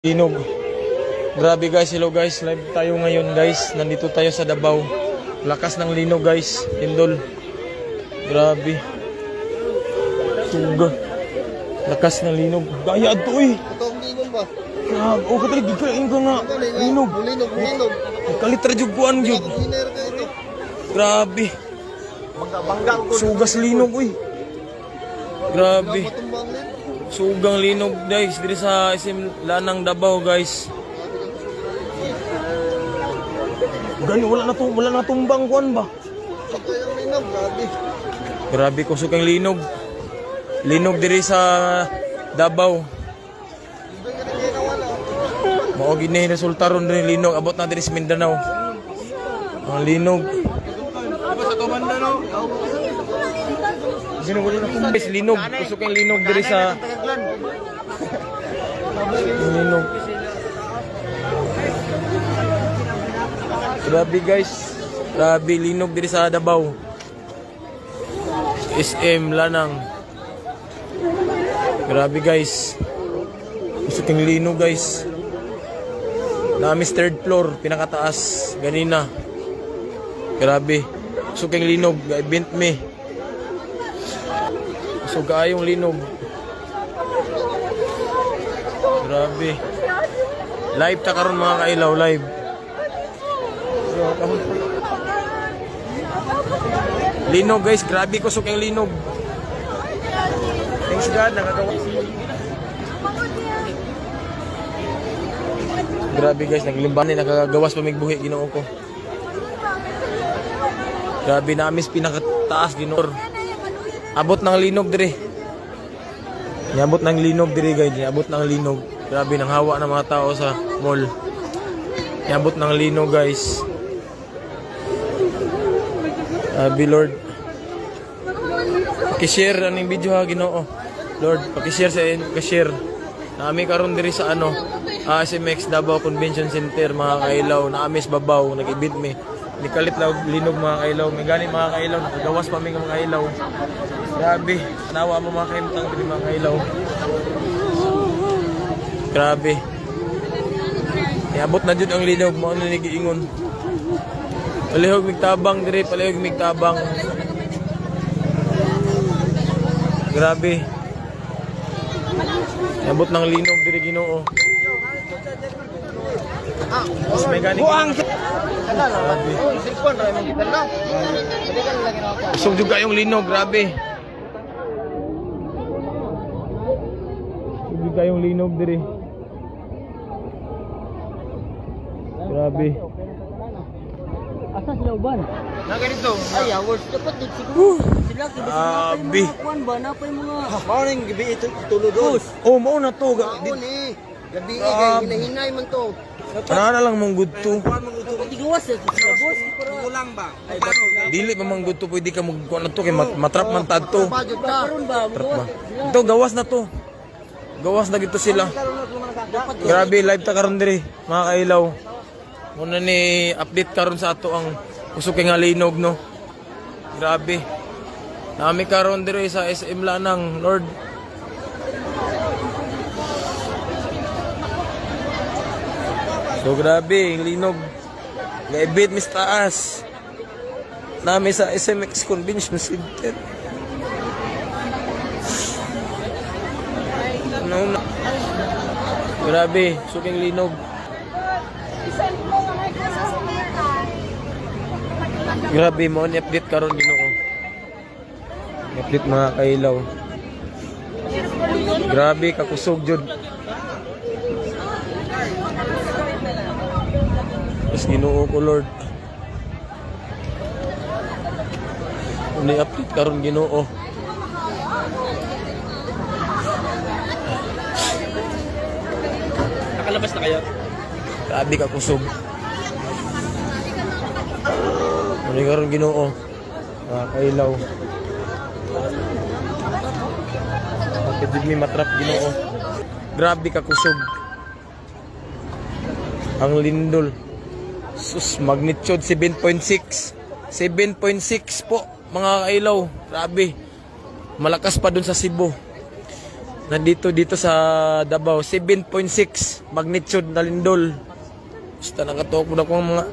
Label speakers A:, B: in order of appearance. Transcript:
A: Linog. Grabe guys, hello guys. Live tayo ngayon guys. Nandito tayo sa Davao. Lakas ng linog guys. Indol. Grabe. Suga. Lakas ng linog. Gaya to eh.
B: Ito ang linog ba?
A: Grabe. Oh, katalik. Gikain ka nga. Linog.
B: Linog, linog.
A: Kalitra jug kuan
B: ito.
A: Grabe. Sugas linog uy. Grabe. Sugang linog guys. Diri sa isim Lanang Davao guys. Gani wala na to, wala na tumbang kuan ba?
B: Grabe.
A: Grabe ko sukang linog. Linog diri sa Davao. Mao gini resulta ron diri linog abot na diri sa Mindanao. Ang linog. Sino wala na kumbis linog. Kusok ang linog diri sa linog. Grabe guys. Grabe linog diri sa Davao. SM Lanang. Grabe guys. Gusto kong lino guys. Namis third floor, pinakataas, ganina. Grabe. Gusto kong linog, bent me. Gusto kaayong linog. Grabe. Live ta karon mga kailaw, live. Linog guys, grabe ko sukang linog. Thanks God, nakagawa. Grabe guys, naglimban ni nakagawas pa migbuhi Ginoo ko. Grabe na amis pinakataas Ginoo. Abot ng linog dire. Niabot ng linog dire guys, niabot ng linog. Grabe nang hawa ng mga tao sa mall. Niabot ng linog guys. Grabe Lord. Pakishare aning video ha Ginoo. Lord, pakishare sa inyo, pakishare. Nami karon diri sa ano, ah, SMX Davao Convention Center mga kailaw, naamis babaw, nag-event mi. Nikalit law linog mga kailaw, may gani mga kailaw, nakagawas pa ng mga kailaw. Grabe, tanawa mo mga kaimtang diri mga kailaw. Grabe. Iabot na jud ang linog mo ano giingon. Palihog migtabang diri, palihog migtabang. Grabe. Abot ng linog diri Ginoo. Mas may gani. Buang. Grabe.
B: Silpon, rin mong gitar na. Hindi ka nilagyan ako.
A: Usog juga yung linog, grabe. Usog juga yung linog diri. Grabe.
C: Asa sila uban?
B: Na ganito.
C: Ay, awards dapat din siguro. Sila kaya
A: Grabe.
C: mga kuan ba na pa yung mga
B: Morning, gabi ito tulog doon.
A: Oh, mao na to. Di-
B: ni. Gabi eh, kay hinahinay man to.
A: Ano na lang mong good to.
C: tigawas eh, sila boss.
B: Kulang ba?
A: Dili pa mang good to pwede ka mag kuan na to kay mat- matrap man tad to.
C: Ba,
A: Trap
C: gawas.
A: ba? Ito gawas na to. Gawas na gito sila. Grabe live ta karon diri mga kailaw. Muna ni update karon sa ato ang usok nga linog no. Grabe. Nami karon diri sa SM Lanang, Lord. So grabe, yung linog. Naibit mis taas. Nami sa SMX Convention Center. Ano na? Grabe, suking linog. Grabe mo, ni-update karon Ginoo. Ni-update mga kailaw. Grabe, kakusog jud. Mas Ginoo ko Lord. Ni-update karon Ginoo.
B: Nakalabas na kayo?
A: Grabe ka kusog. Muli karon Ginoo. Mga kailaw. Kapit mi matrap Ginoo. Grabe ka kusog. Ang lindol. Sus, magnitude 7.6. 7.6 po, mga kailaw. Grabe. Malakas pa dun sa Cebu. Nandito dito sa Davao 7.6 magnitude na lindol. Basta nakatuok mo na mga